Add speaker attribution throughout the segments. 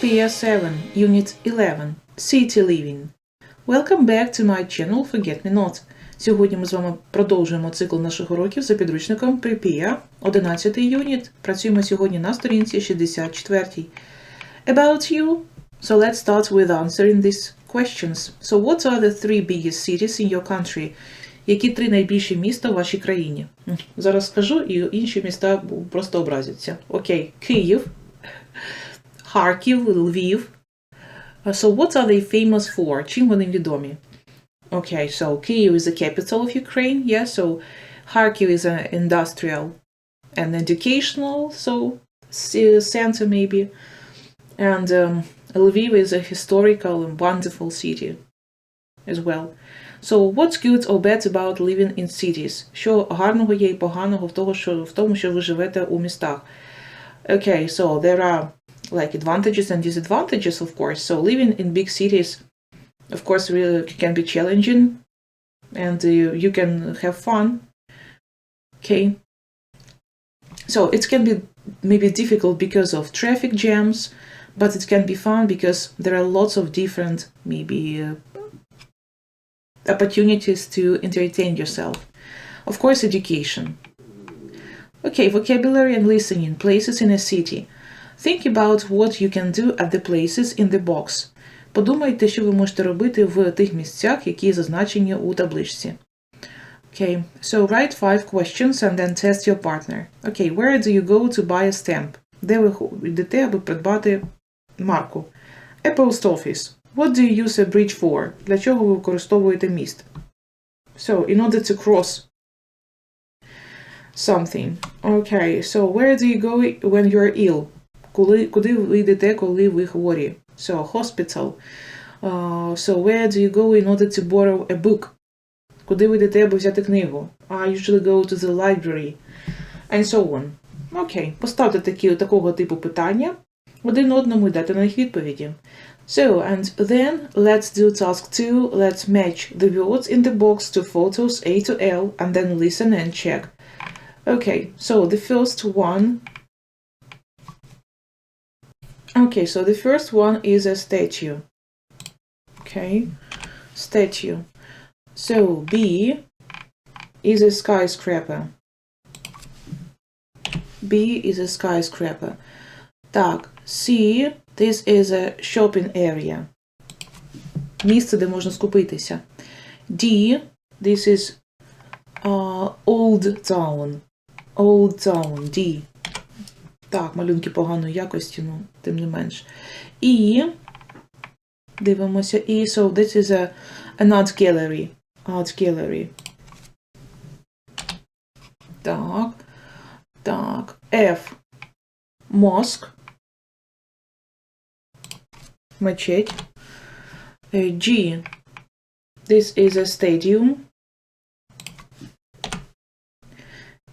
Speaker 1: Prepare 7, Unit 11 City Living. Welcome back to my channel Forget Me Not. Сьогодні ми з вами продовжуємо цикл наших уроків за підручником Prepare, 11 юніт. Працюємо сьогодні на сторінці 64. About you. So let's start with answering these questions. So what are the three biggest cities in your country? Які три найбільші міста в вашій країні? Зараз скажу, і інші міста просто образяться. Окей, Київ, Харків, Львів. Uh, So what are they famous for? Чим вони відомі? Okay, so Kyiv is the capital of Ukraine, yeah, so Kharkiv is an industrial and educational, so c- center maybe, and um, Lviv is a historical and wonderful city as well. So what's good or bad about living in cities? Що гарного є і поганого в, того, що, в тому, що ви живете у містах? Okay, so there are like advantages and disadvantages, of course. So living in big cities, of course, really can be challenging, and uh, you can have fun. Okay. So it can be maybe difficult because of traffic jams, but it can be fun because there are lots of different maybe uh, opportunities to entertain yourself. Of course, education. Okay, vocabulary and listening. Places in a city. Think about what you can do at the places in the box. Подумайте, що ви можете робити в тих місцях, які зазначені у табличці. Okay, so write five questions and then test your partner. Okay, where do you go to buy a stamp? Де ви хо- йдете, аби придбати марку? A post office. What do you use a bridge for? Для чого ви використовуєте міст? So, in order to cross something. Okay, so where do you go when you're ill? Коли, куди ви йдете, коли ви хворі? So, hospital. Uh, so, where do you go in order to borrow a book? Куди ви йдете, аби взяти книгу? I usually go to the library. And so on. Окей, поставте такі, такого типу питання один одному і дати на них відповіді. So, and then let's do task 2. Let's match the words in the box to photos A to L and then listen and check. Okay, so the first one. Okay, so the first one is a statue. Okay, statue. So B is a skyscraper. B is a skyscraper. Так, C, this is a shopping area. Місце, де можна скупитися. D, this is uh, old town. Old town, D. Так, малюнки поганої якості, ну, тим не менш. І дивимося. І so this is a, an art gallery. Art gallery. Так. Так. F. Mosque. Мечеть. Е, G. This is a stadium.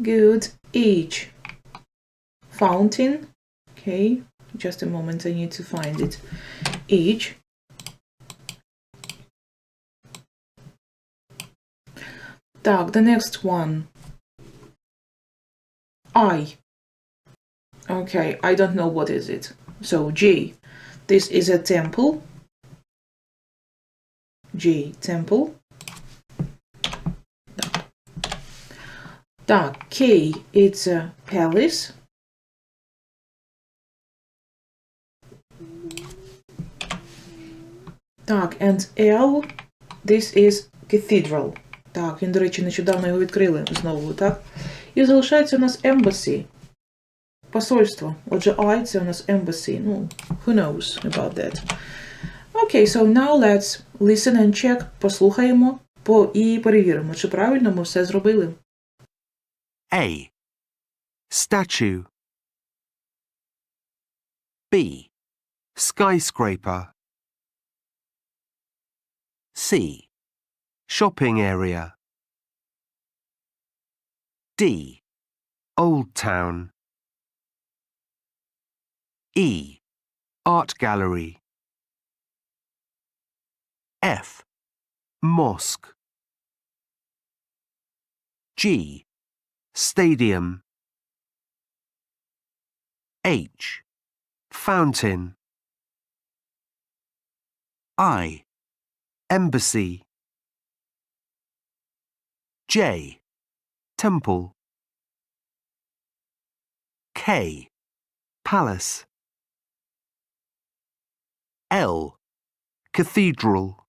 Speaker 1: Good. H. Fountain. Okay. Just a moment, I need to find it. H. Так, the next one. I. Okay, I don't know what is it. So J. This is a temple. J. Temple. Так. Так, K. It's a palace. Так, and L. This is cathedral. Так, він, до речі, нещодавно його відкрили знову, так? І залишається у нас embassy. Посольство. Отже, I це у нас embassy. Ну, who knows about that. Окей, so now let's listen and check. Послухаємо по, і перевіримо, чи правильно ми все зробили.
Speaker 2: A. Statue. B. Skyscraper. C. Shopping area. D. Old Town. E. Art gallery. F. Mosque. G. Stadium. H. Fountain. I. Embassy. J. Temple. K. Palace. L. Cathedral.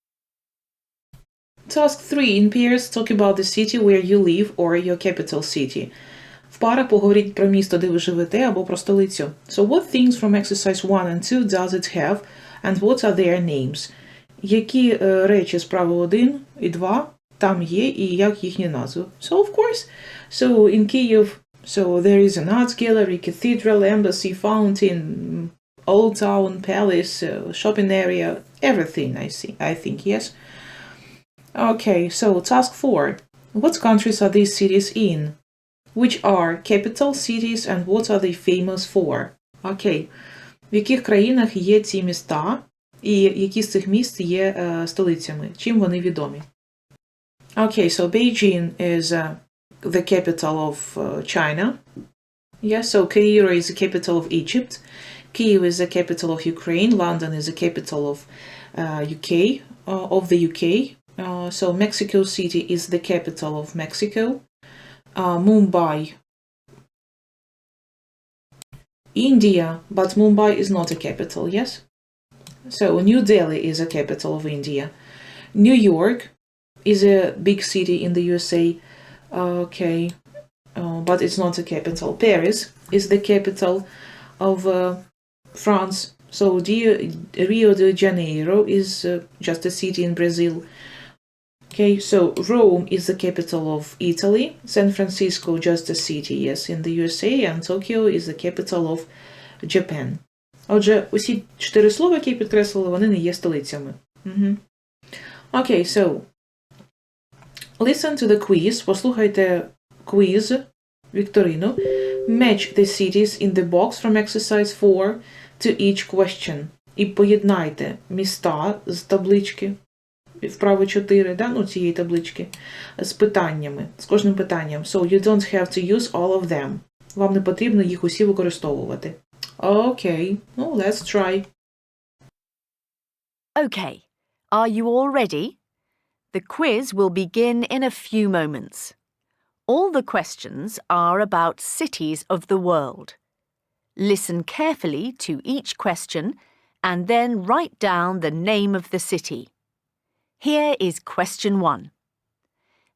Speaker 1: Task 3 in pairs talk about the city where you live or your capital city. В парах поговоріть про місто, де ви живете, або про столицю. So what things from exercise 1 and 2 does it have and what are their names? Які е, речі з правил 1 і 2 там є і як їхні назви? So of course, so in Kyiv, so there is an arts gallery, cathedral, embassy, fountain, old town, palace, uh, shopping area, everything I see, I think, yes. Okay, so task four. What countries are these cities in? Which are capital cities and what are they famous for? Окей. В яких країнах є ці міста і які з цих міст є е, столицями? Чим вони відомі? Okay, so Beijing is uh, the capital of uh, China. Yeah, so Cairo is the capital of Egypt. Kyiv is the capital of Ukraine. London is the capital of uh, UK, uh, of the UK. Uh, so Mexico City is the capital of Mexico. Uh, Mumbai, India, but Mumbai is not a capital, yes? So New Delhi is a capital of India. New York is a big city in the USA, okay, uh, but it's not a capital. Paris is the capital of uh, France. So Rio, de Janeiro is uh, just a city in Brazil. Okay, so Rome is the capital of Italy, San Francisco just a city, yes, in the USA, and Tokyo is the capital of Japan. Отже, усі чотири слова, які я підкреслила, вони не є столицями. Угу. Okay, so listen to the quiz, послухайте quiz, вікторину. Match the cities in the box from exercise 4 to each question. І поєднайте міста з таблички вправо 4, да, ну, цієї таблички, з питаннями, з кожним питанням. So you don't have to use all of them. Вам не потрібно їх усі використовувати. Okay, well, let's try.
Speaker 3: Okay, are you all ready? The quiz will begin in a few moments. All the questions are about cities of the world. Listen carefully to each question and then write down the name of the city. Here is question one.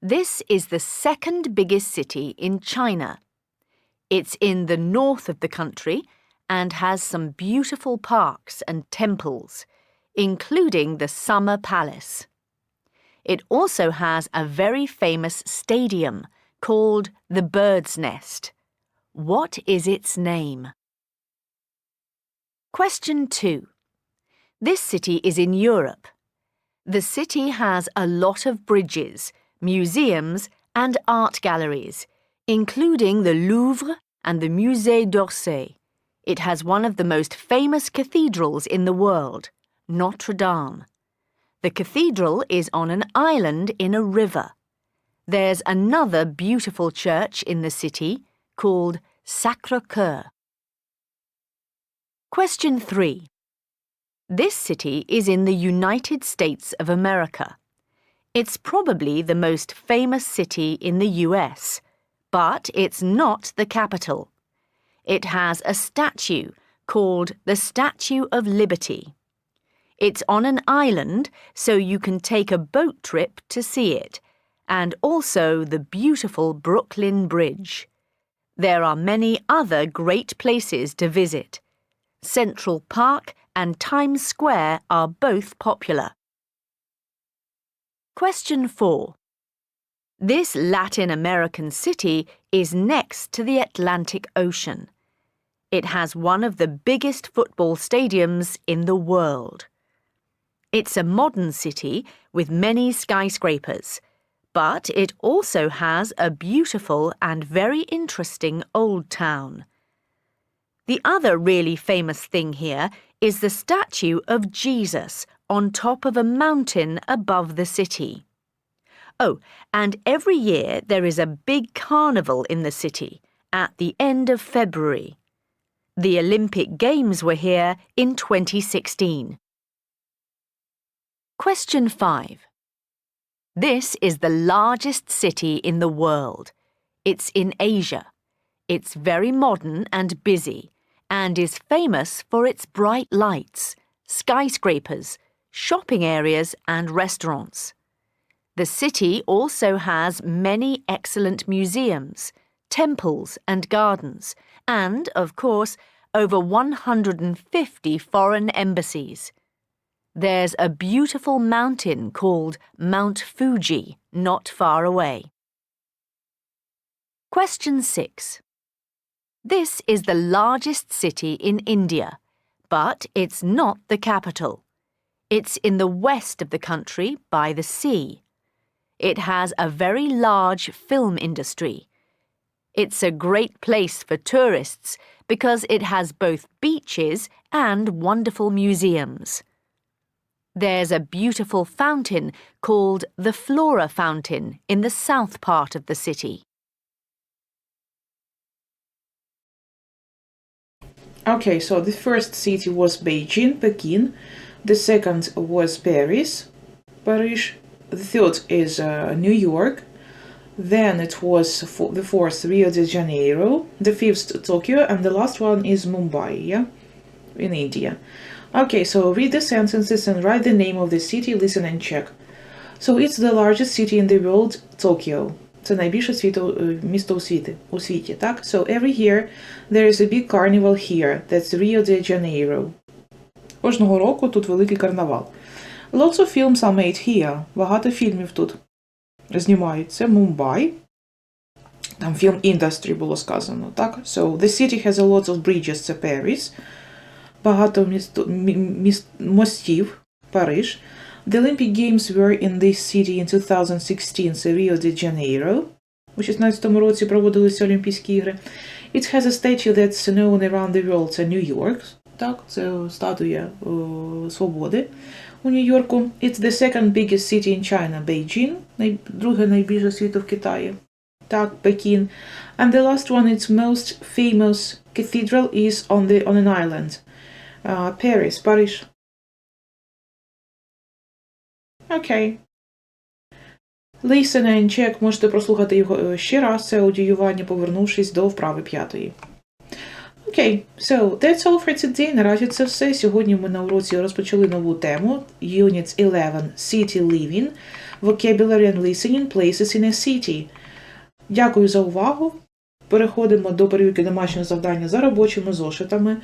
Speaker 3: This is the second biggest city in China. It's in the north of the country and has some beautiful parks and temples, including the Summer Palace. It also has a very famous stadium called the Bird's Nest. What is its name? Question 2. This city is in Europe. The city has a lot of bridges, museums, and art galleries, including the Louvre and the Musée d'Orsay. It has one of the most famous cathedrals in the world, Notre Dame. The cathedral is on an island in a river. There's another beautiful church in the city called Sacre Coeur. Question 3. This city is in the United States of America. It's probably the most famous city in the US, but it's not the capital. It has a statue called the Statue of Liberty. It's on an island, so you can take a boat trip to see it, and also the beautiful Brooklyn Bridge. There are many other great places to visit. Central Park and Times Square are both popular. Question 4. This Latin American city is next to the Atlantic Ocean. It has one of the biggest football stadiums in the world. It's a modern city with many skyscrapers, but it also has a beautiful and very interesting old town. The other really famous thing here is the statue of Jesus on top of a mountain above the city. Oh, and every year there is a big carnival in the city at the end of February. The Olympic Games were here in 2016. Question 5. This is the largest city in the world. It's in Asia. It's very modern and busy and is famous for its bright lights, skyscrapers, shopping areas, and restaurants. The city also has many excellent museums, temples, and gardens, and, of course, over 150 foreign embassies. There's a beautiful mountain called Mount Fuji not far away. Question 6. This is the largest city in India, but it's not the capital. It's in the west of the country by the sea. It has a very large film industry. It's a great place for tourists because it has both beaches and wonderful museums. There's a beautiful fountain called the Flora Fountain in the south part of the city.
Speaker 1: Okay, so the first city was Beijing, Pekin. The second was Paris, Paris. The third is uh, New York. Then it was fo- the fourth Rio de Janeiro. The fifth Tokyo, and the last one is Mumbai, yeah, in India. Okay, so read the sentences and write the name of the city. Listen and check. So it's the largest city in the world, Tokyo. Це найбільше світо, е, місто у світі, у світі, так? So every year there is a big carnival here. That's Rio de Janeiro. Кожного року тут великий карнавал. Lots of films are made here. Багато фільмів тут Знімаються. Мумбай. Там фільм industry було сказано, так? So the city has a lot of bridges, це Paris. Багато місто, мі- міст, мостів, Париж. The Olympic Games were in this city in 2016, це Rio de Janeiro. У 16 році проводилися Олімпійські ігри. It has a statue that's known around the world, це Нью-Йорк. Так, це статуя е, свободи у Нью-Йорку. It's the second biggest city in China, Beijing, най, друге найбільше світу в Китаї. Так, Пекін. And the last one, its most famous cathedral is on the on an island. Uh, Paris, Париж. Окей. Listen and check можете прослухати його е, ще раз, це аудіювання, повернувшись до вправи п'ятої. Окей, so that's all for today. Наразі це все. Сьогодні ми на уроці розпочали нову тему Units 11 City Living, Vocabulary and Listening Places in a City. Дякую за увагу. Переходимо до перевірки домашнього завдання за робочими зошитами,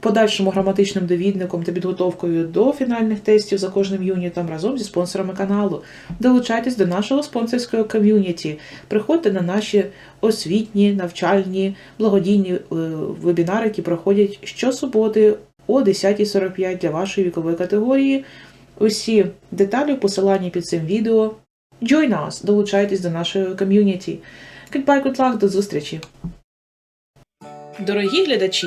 Speaker 1: подальшим граматичним довідником та підготовкою до фінальних тестів за кожним юнітом разом зі спонсорами каналу. Долучайтесь до нашого спонсорського ком'юніті. Приходьте на наші освітні, навчальні, благодійні е, вебінари, які проходять щосуботи о 10.45 для вашої вікової категорії. Усі деталі в посиланні під цим відео. Join us, долучайтесь до нашої ком'юніті. Goodbye, good luck, до зустрічі! Дорогі глядачі!